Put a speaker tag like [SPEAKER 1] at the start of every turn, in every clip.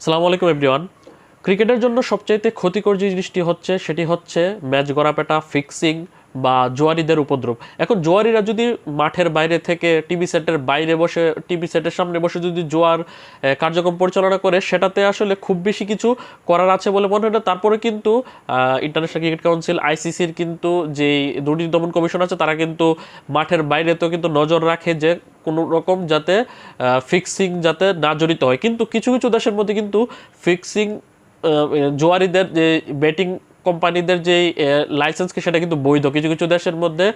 [SPEAKER 1] সালামু আলাইকুম এভরিওয়ান ক্রিকেটের জন্য সবচাইতে ক্ষতিকর যে জিনিসটি হচ্ছে, সেটি হচ্ছে ম্যাচ গড়াপেটা ফিক্সিং বা জোয়ারিদের উপদ্রব। এখন জোয়ারিরা যদি মাঠের বাইরে থেকে টিভি সেটের বাইরে বসে, টিভি সেটের সামনে বসে যদি জোয়ার কার্যক্রম পরিচালনা করে, সেটাতে আসলে খুব বেশি কিছু করার আছে বলে মনে হয় না। তারপরে কিন্তু ইন্টারন্যাশনাল ক্রিকেট কাউন্সিল আইসিসির কিন্তু যেই দুর্নীতি দমন কমিশন আছে, তারা কিন্তু মাঠের বাইরে তো কিন্তু নজর রাখে যে কোনো রকম যাতে ফিক্সিং যাতে না জড়িত হয়। কিন্তু কিছু কিছু দেশের মধ্যে কিন্তু ফিক্সিং জোয়ারিদের যে বেটিং কোম্পানিদের যে লাইসেন্সকে সেটা কিন্তু বৈধ। কিছু কিছু দেশের মধ্যে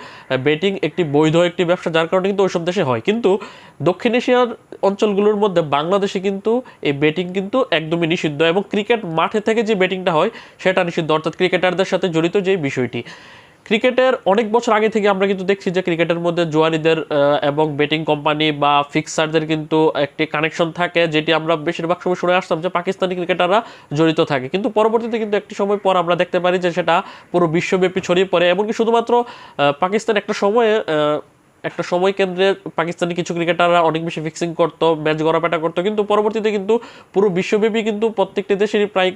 [SPEAKER 1] বেটিং একটি বৈধ একটি ব্যবসা, যার কারণে কিন্তু ওইসব দেশে হয়। কিন্তু দক্ষিণ এশিয়ার অঞ্চলগুলোর মধ্যে বাংলাদেশে কিন্তু এই বেটিং কিন্তু একদমই নিষিদ্ধ এবং ক্রিকেট মাঠে থেকে যে বেটিংটা হয়, সেটা নিষিদ্ধ। অর্থাৎ ক্রিকেটারদের সাথে জড়িত যে বিষয়টি। ক্রিকেটের অনেক বছর আগে থেকে আমরা কিন্তু দেখছি যে ক্রিকেটের মধ্যে জুয়ারিদের এবং বেটিং কোম্পানি বা ফিক্সারদের কিন্তু একটি কানেকশন থাকে, যেটি আমরা বেশিরভাগ সময় শুনে আসতাম যে পাকিস্তানি ক্রিকেটাররা জড়িত থাকে। কিন্তু পরবর্তীতে কিন্তু একটি সময় পর আমরা দেখতে পারি যে সেটা পুরো বিশ্বব্যাপী ছড়িয়ে পড়ে, এমনকি শুধুমাত্র পাকিস্তান একটা সময়ে একটা সময় কেন্দ্রে পাকিস্তানি কিছু ক্রিকেটাররা অনেক বেশি ফিক্সিং করতো ম্যাচ গড়াপেটা করতো, কিন্তু পরবর্তীতে কিন্তু পুরো বিশ্বব্যাপী কিন্তু প্রত্যেকটি দেশেরই প্রায়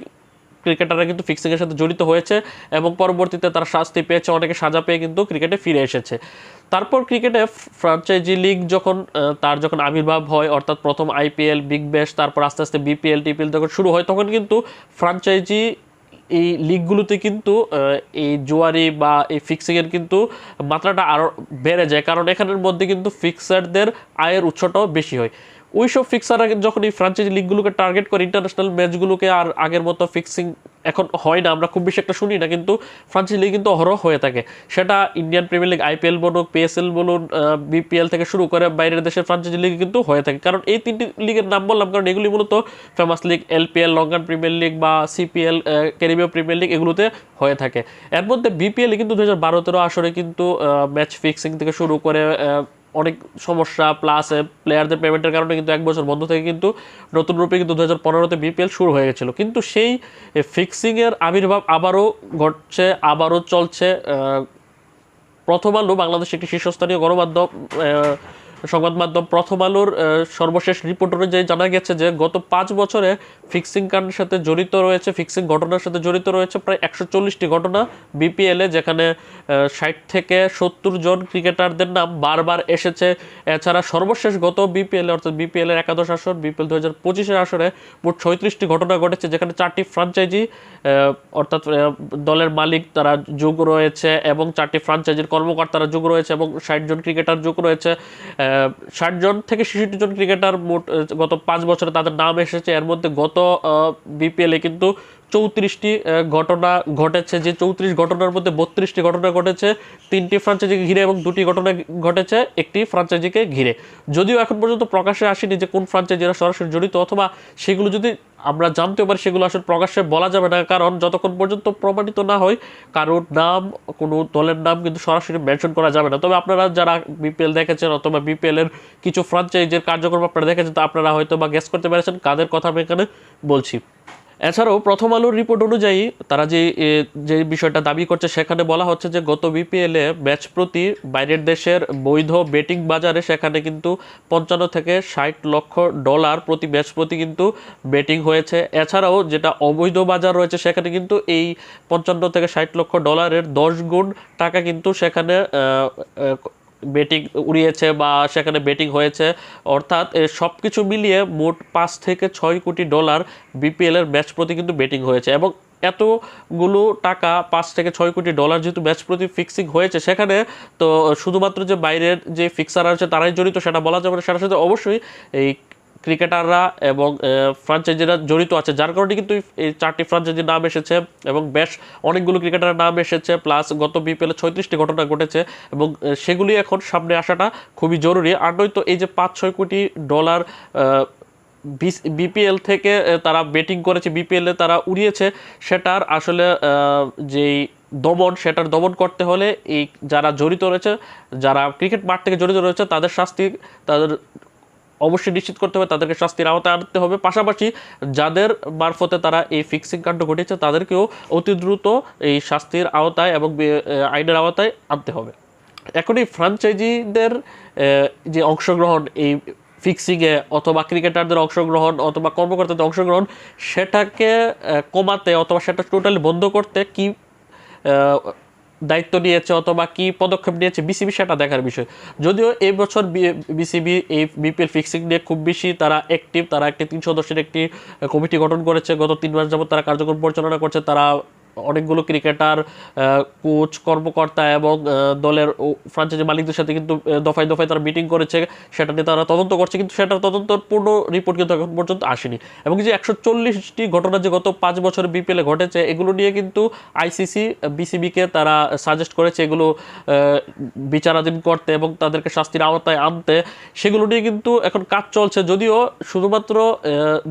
[SPEAKER 1] ক্রিকেটাররা কিন্তু ফিক্সিংয়ের সাথে জড়িত হয়েছে এবং পরবর্তীতে তারা শাস্তি পেয়েছে, অনেকে সাজা পেয়ে কিন্তু ক্রিকেটে ফিরে এসেছে। তারপর ক্রিকেটে ফ্রাঞ্চাইজি লিগ যখন তার যখন আবির্ভাব হয়, অর্থাৎ প্রথম আইপিএল বিগ ব্যাশ তারপর আস্তে আস্তে বিপিএল টিপিএল যখন শুরু হয়, তখন কিন্তু ফ্রাঞ্চাইজি এই লিগগুলোতে কিন্তু এই জুয়ারি বা এই ফিক্সিংয়ের কিন্তু মাত্রাটা আরও বেড়ে যায়। কারণ এখানের মধ্যে কিন্তু ফিক্সারদের আয়ের উৎসটাও বেশি হয়। ওইসব ফিক্সাররা যখন এই ফ্রাঞ্চাইজি লিগগুলোকে টার্গেট করে ইন্টারন্যাশনাল ম্যাচগুলোকে আর আগের মতো ফিক্সিং এখন হয় না, আমরা খুব বেশি একটা শুনি না, কিন্তু ফ্রাঞ্চাইজি লিগ কিন্তু অহরহ হয়ে থাকে। সেটা ইন্ডিয়ান প্রিমিয়ার লিগ আইপিএল বলুন পিএসএল বলুন বিপিএল থেকে শুরু করে বাইরের দেশের ফ্রাঞ্চাইজি লিগ কিন্তু হয়ে থাকে। কারণ এই তিনটি লিগের নাম বললাম, কারণ এগুলি মূলত famous league LPL Lankan premier league বা সিপিএল ক্যারিবীয় প্রিমিয়ার লিগ এগুলোতে হয়ে থাকে। এর মধ্যে বিপিএল কিন্তু দু হাজার বারো তেরো আসরে কিন্তু ম্যাচ ফিক্সিং থেকে শুরু করে অনেক সমস্যা প্লাস প্লেয়ারদের পেমেন্টের কারণে কিন্তু এক বছর বন্ধ থেকে কিন্তু নতুন রূপে কিন্তু দু হাজার পনেরোতে বিপিএল শুরু হয়ে গেছিল। কিন্তু সেই ফিক্সিংয়ের আবির্ভাব আবারও ঘটছে, আবারও চলছে প্রথম আলো বাংলাদেশ একটি শীর্ষস্থানীয় গণমাধ্যম সংবাদ মাধ্যম প্রথম আলোর সর্বশেষ রিপোর্ট অনুযায়ী জানা গেছে যে গত পাঁচ বছরে ফিক্সিং কাণ্ডের সাথে জড়িত রয়েছে ফিক্সিং ঘটনার সাথে জড়িত রয়েছে প্রায় একশো চল্লিশটি ঘটনা বিপিএলে যেখানে ষাট থেকে সত্তর জন ক্রিকেটারদের নাম বারবার এসেছে। এছাড়া সর্বশেষ গত বিপিএল অর্থাৎ বিপিএলের একাদশ আসর বিপিএল দু হাজার পঁচিশের আসরে মোট ছয়ত্রিশটি ঘটনা ঘটেছে, যেখানে চারটি ফ্রাঞ্চাইজি অর্থাৎ দলের মালিক তারা যোগ রয়েছে এবং চারটি ফ্রাঞ্চাইজির কর্মকর্তারা যোগ রয়েছে এবং ষাট জন ক্রিকেটার যোগ রয়েছে। ষাট জন থেকে ছেষট্টি জন ক্রিকেটার মোট গত পাঁচ বছরে তাদের নাম এসেছে। এর মধ্যে গত বিপিএলে কিন্তু চৌত্রিশটি ঘটনা ঘটেছে। যে চৌত্রিশ ঘটনার মধ্যে বত্রিশটি ঘটনা ঘটেছে, তিনটি ফ্রাঞ্চাইজিকে ঘিরে এবং দুটি ঘটনা ঘটেছে, একটি ফ্রাঞ্চাইজিকে ঘিরে। যদিও এখন পর্যন্ত প্রকাশ্যে আসেনি যে কোন ফ্রাঞ্চাইজিরা সরাসরি জড়িত, অথবা সেগুলো যদি আমরা জানতেও পারি, সেগুলো আসলে প্রকাশ্যে বলা যাবে না, কারণ যতক্ষণ পর্যন্ত প্রমাণিত না হয়, কারোর নাম, কোনো দলের নাম কিন্তু সরাসরি মেনশন করা যাবে না। তবে আপনারা যারা বিপিএল দেখেছেন অথবা বিপিএল এর কিছু ফ্রাঞ্চাইজের কার্যক্রম আপনারা দেখেছেন, তা আপনারা হয়তো বা গ্যাস করতে পেরেছেন কাদের কথা আমি এখানে বলছি। এছাড়াও প্রথম আলোর রিপোর্ট অনুযায়ী তারা যে যে বিষয়টা দাবি করছে, সেখানে বলা হচ্ছে যে গত বিপিএলে ম্যাচ প্রতি বাইরের দেশের বৈধ বেটিং বাজারে সেখানে কিন্তু পঞ্চান্ন থেকে ষাট লক্ষ ডলার প্রতি ম্যাচ প্রতি কিন্তু বেটিং হয়েছে। এছাড়াও যেটা অবৈধ বাজার রয়েছে, সেখানে কিন্তু এই পঞ্চান্ন থেকে ষাট লক্ষ ডলারের দশ গুণ টাকা কিন্তু সেখানে বেটিং উড়িয়েছে বা সেখানে বেটিং হয়েছে। অর্থাৎ সব কিছু মিলিয়ে মোট পাঁচ থেকে ছয় কোটি ডলার বিপিএলের ম্যাচ প্রতি কিন্তু বেটিং হয়েছে। এবং এতগুলো টাকা, পাঁচ থেকে ছয় কোটি ডলার যেহেতু ম্যাচ প্রতি ফিক্সিং হয়েছে সেখানে, তো শুধুমাত্র যে বাইরের যে ফিক্সার আছে তারাই জড়িত, সেটা বলা যাবে না। সেটার সাথে অবশ্যই এই ক্রিকেটাররা এবং ফ্রাঞ্চাইজিরা জড়িত আছে। যার কারণে কিন্তু এই চারটি ফ্রাঞ্চাইজির নাম এসেছে এবং বেশ অনেকগুলো ক্রিকেটারের নাম এসেছে প্লাস গত বিপিএলে ছয়ত্রিশটি ঘটনা ঘটেছে এবং সেগুলি এখন সামনে আসাটা খুবই জরুরি। আর নয়তো এই যে পাঁচ ছয় কোটি ডলার বিপিএল থেকে তারা ব্যাটিং করেছে বিপিএলে তারা উড়িয়েছে, সেটার আসলে যেই দমন, সেটার দমন করতে হলে এই যারা জড়িত রয়েছে, যারা ক্রিকেট মাঠ থেকে জড়িত রয়েছে, তাদের শাস্তি, তাদের অবশ্যই নিশ্চিত করতে হবে, তাদেরকে শাস্তির আওতায় আনতে হবে। পাশাপাশি যাদের মারফতে তারা এই ফিক্সিং কাণ্ড ঘটেছে তাদেরকেও অতি দ্রুত এই শাস্তির আওতায় এবং আইনের আওতায় আনতে হবে। এখন এই ফ্রাঞ্চাইজিদের যে অংশগ্রহণ, এই ফিক্সিংয়ে অথবা ক্রিকেটারদের অংশগ্রহণ অথবা কর্মকর্তাদের অংশগ্রহণ, সেটাকে কমাতে অথবা সেটা টোটালি বন্ধ করতে কি দায়িত্ব নিয়েছে অথবা কি পদক্ষেপ নিয়েছে বিসিবি সেটা দেখার বিষয়। যদিও এই বছর বিসিবি এই বিপিএল ফিক্সিং নিয়ে খুব বেশি তারা অ্যাক্টিভ তারা একটি তিন সদস্যের একটি কমিটি গঠন করেছে। গত তিন মাস যাবত তারা কার্যক্রম পরিচালনা করছে। তারা অনেকগুলো ক্রিকেটার কোচ, কর্মকর্তা এবং দলের ফ্রাঞ্চাইজি মালিকদের সাথে কিন্তু দফায় দফায় তারা মিটিং করেছে। সেটা নিয়ে তারা তদন্ত করছে, কিন্তু সেটার তদন্ত পূর্ণ রিপোর্ট কিন্তু এখন পর্যন্ত আসেনি। এবং যে একশো চল্লিশটি ঘটনা যে গত পাঁচ বছর বিপিএলে ঘটেছে, এগুলো নিয়ে কিন্তু আইসিসি বিসিবিকে তারা সাজেস্ট করেছে এগুলো বিচারাধীন করতে এবং তাদেরকে শাস্তির আওতায় আনতে। সেগুলো নিয়ে কিন্তু এখন কাজ চলছে। যদিও শুধুমাত্র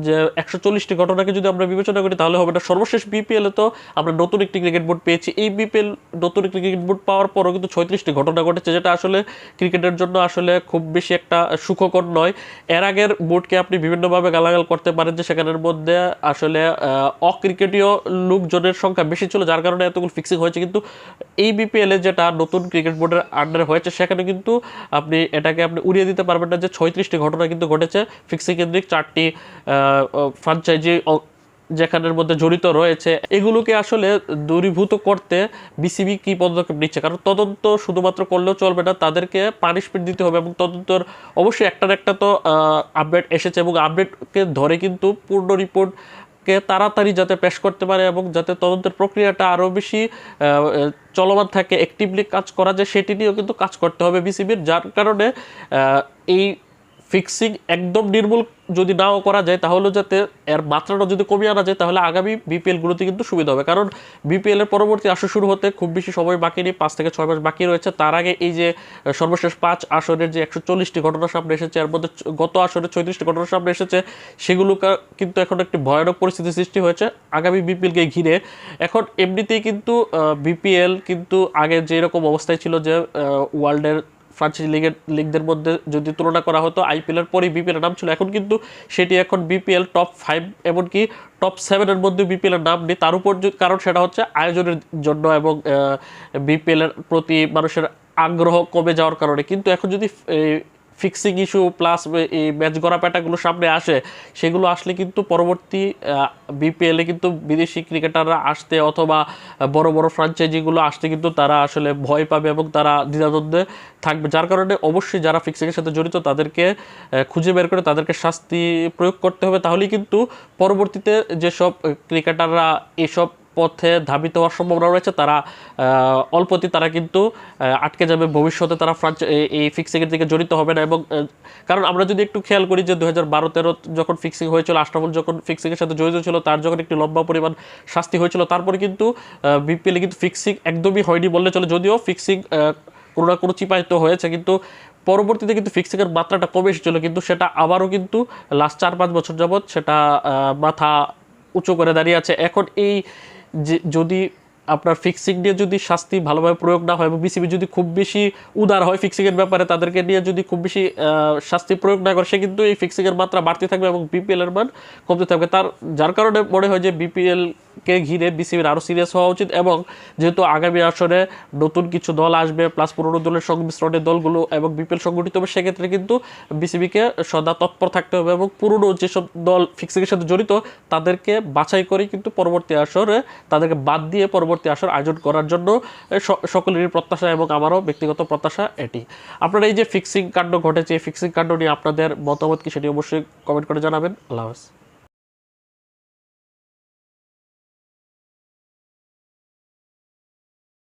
[SPEAKER 1] যে একশো চল্লিশটি ঘটনাকে যদি আমরা বিবেচনা করি, তাহলে হবে না। সর্বশেষ বিপিএলে তো আমরা নতুন একটি ক্রিকেট বোর্ড পেয়েছি। এই বিপিএল নতুন একটি ক্রিকেট বোর্ড পাওয়ার পরও কিন্তু ছয়ত্রিশটি ঘটনা ঘটেছে, যেটা আসলে ক্রিকেটের জন্য আসলে খুব বেশি একটা সুখকর নয়। এর আগের বোর্ডকে আপনি বিভিন্নভাবে গালাগাল করতে পারেন যে সেখানের মধ্যে আসলে অক্রিকেটীয় লোকজনের সংখ্যা বেশি ছিল, যার কারণে এতগুলো ফিক্সিং হয়েছে। কিন্তু এই বিপিএলে যেটা নতুন ক্রিকেট বোর্ডের আন্ডারে হয়েছে, সেখানে কিন্তু আপনি এটাকে আপনি উড়িয়ে দিতে পারবেন না যে ছয়ত্রিশটি ঘটনা কিন্তু ঘটেছে। ফিক্সিং কেন্দ্রিক চারটি ফ্রাঞ্চাইজি যেখানের মধ্যে জড়িত রয়েছে, এগুলোকে আসলে দূরীভূত করতে বিসিবি কি পদক্ষেপ নিচ্ছে? কারণ তদন্ত শুধুমাত্র করলেও চলবে না, তাদেরকে পানিশমেন্ট দিতে হবে এবং তদন্তর অবশ্যই একটা না একটা তো আপডেট এসেছে এবং আপডেটকে ধরে কিন্তু পূর্ণ রিপোর্ট কে তাড়াতাড়ি যাতে পেশ করতে পারে এবং যাতে তদন্তের প্রক্রিয়াটা আরও বেশি চলমান থাকে অ্যাক্টিভলি কাজ করা যায়, সেটি নিয়েও কিন্তু কাজ করতে হবে বিসিবির যার কারণে এই ফিক্সিং একদম নির্মূল যদি নাও করা যায়, তাহলে যাতে এর মাত্রাটা যদি কমিয়ে আনা যায়, তাহলে আগামী বিপিএলগুলোতে কিন্তু সুবিধা হবে। কারণ বিপিএলের পরবর্তী আসর শুরু হতে খুব বেশি সময় বাকি নেই, পাঁচ থেকে ছয় মাস বাকি রয়েছে। তার আগে এই যে সর্বশেষ পাঁচ আসরের যে একশো চল্লিশটি ঘটনা সামনে এসেছে, এর মধ্যে গত আসরে ছয়ত্রিশটি ঘটনা সামনে এসেছে সেগুলো কিন্তু এখন একটি ভয়ানক পরিস্থিতি সৃষ্টি হয়েছে আগামী বিপিএলকে ঘিরে। এখন এমনিতেই কিন্তু বিপিএল কিন্তু আগে যেরকম অবস্থায় ছিল যে ওয়ার্ল্ডের ফ্রান্সাইজি লিগের লিগদের মধ্যে যদি তুলনা করা হতো আইপিএলের পরেই বিপিএলের নাম ছিল। এখন কিন্তু সেটি এখন বিপিএল টপ ফাইভ এমনকি টপ সেভেনের মধ্যে বিপিএলের নাম নেই। তার উপর কারণ সেটা হচ্ছে আয়োজনের জন্য এবং বিপিএলের প্রতি মানুষের আগ্রহ কমে যাওয়ার কারণে। কিন্তু এখন যদি ফিক্সিং ইস্যু প্লাস এই ম্যাচ গড়া প্যাটাগুলো সামনে আসে, সেগুলো আসলে কিন্তু পরবর্তী বিপিএলে কিন্তু বিদেশি ক্রিকেটাররা আসতে অথবা বড় বড় ফ্রাঞ্চাইজিগুলো আসতে কিন্তু তারা আসলে ভয় পাবে এবং তারা দ্বিধাদ্বন্দ্বে থাকবে। যার কারণে অবশ্যই যারা ফিক্সিংয়ের সাথে জড়িত তাদেরকে খুঁজে বের করে তাদেরকে শাস্তি প্রয়োগ করতে হবে। তাহলেই কিন্তু পরবর্তীতে যেসব ক্রিকেটাররা এসব পথে ধাবিত হওয়ার সম্ভাবনা রয়েছে। তারা অল্পতি তারা কিন্তু আটকে যাবে। ভবিষ্যতে তারা ফ্রাঞ্চ এই- ফিক্সিংয়ের দিকে জড়িত হবে না এবং কারণ আমরা যদি একটু খেয়াল করি যে দু হাজার যখন ফিক্সিং হয়েছিল, আশরাফুল যখন ফিক্সিংয়ের সাথে জড়িত ছিল, তার যখন একটি লম্বা পরিমাণ শাস্তি হয়েছিল, তারপরে কিন্তু বিপিএলে কিন্তু ফিক্সিং একদমই হয়নি বললে চলে। যদিও ফিক্সিং কোনো না কোনো চিপায়িত হয়েছে, কিন্তু পরবর্তীতে কিন্তু ফিক্সিংয়ের মাত্রাটা কমে এসেছিল। কিন্তু সেটা আবারও কিন্তু লাস্ট চার পাঁচ বছর যাবৎ সেটা মাথা উঁচু করে দাঁড়িয়ে আছে। এখন এই যে যদি আপনার ফিক্সিং নিয়ে যদি শাস্তি ভালোভাবে প্রয়োগ না হয় এবং বিসিবি যদি খুব বেশি উদার হয় ফিক্সিংয়ের ব্যাপারে, তাদেরকে নিয়ে যদি খুব বেশি শাস্তি প্রয়োগ না করে, সে কিন্তু এই ফিক্সিংয়ের মাত্রা বাড়তে থাকবে এবং বিপিএলের মান কমতে থাকবে। তার, যার কারণে মনে হয় যে বিপিএল কে ঘিরে বিসিবির আরও সিরিয়াস হওয়া উচিত এবং যেহেতু আগামী আসরে নতুন কিছু দল আসবে প্লাস পুরনো দলের সংমিশ্রণের দলগুলো এবং বিপিএল সংগঠিত হবে, সেক্ষেত্রে কিন্তু বিসিবিকে সদা তৎপর থাকতে হবে এবং পুরনো যেসব দল ফিক্সিংয়ের সাথে জড়িত, তাদেরকে বাছাই করে কিন্তু পরবর্তী আসরে তাদেরকে বাদ দিয়ে পরবর্তী আসর আয়োজন করার জন্য সকলেরই প্রত্যাশা এবং আমারও ব্যক্তিগত প্রত্যাশা এটি। আপনারা এই যে ফিক্সিং কাণ্ড ঘটেছে, এই ফিক্সিং কাণ্ড নিয়ে আপনাদের মতামত কি সেটি অবশ্যই কমেন্ট করে জানাবেন। আল্লাহ হাফেজ।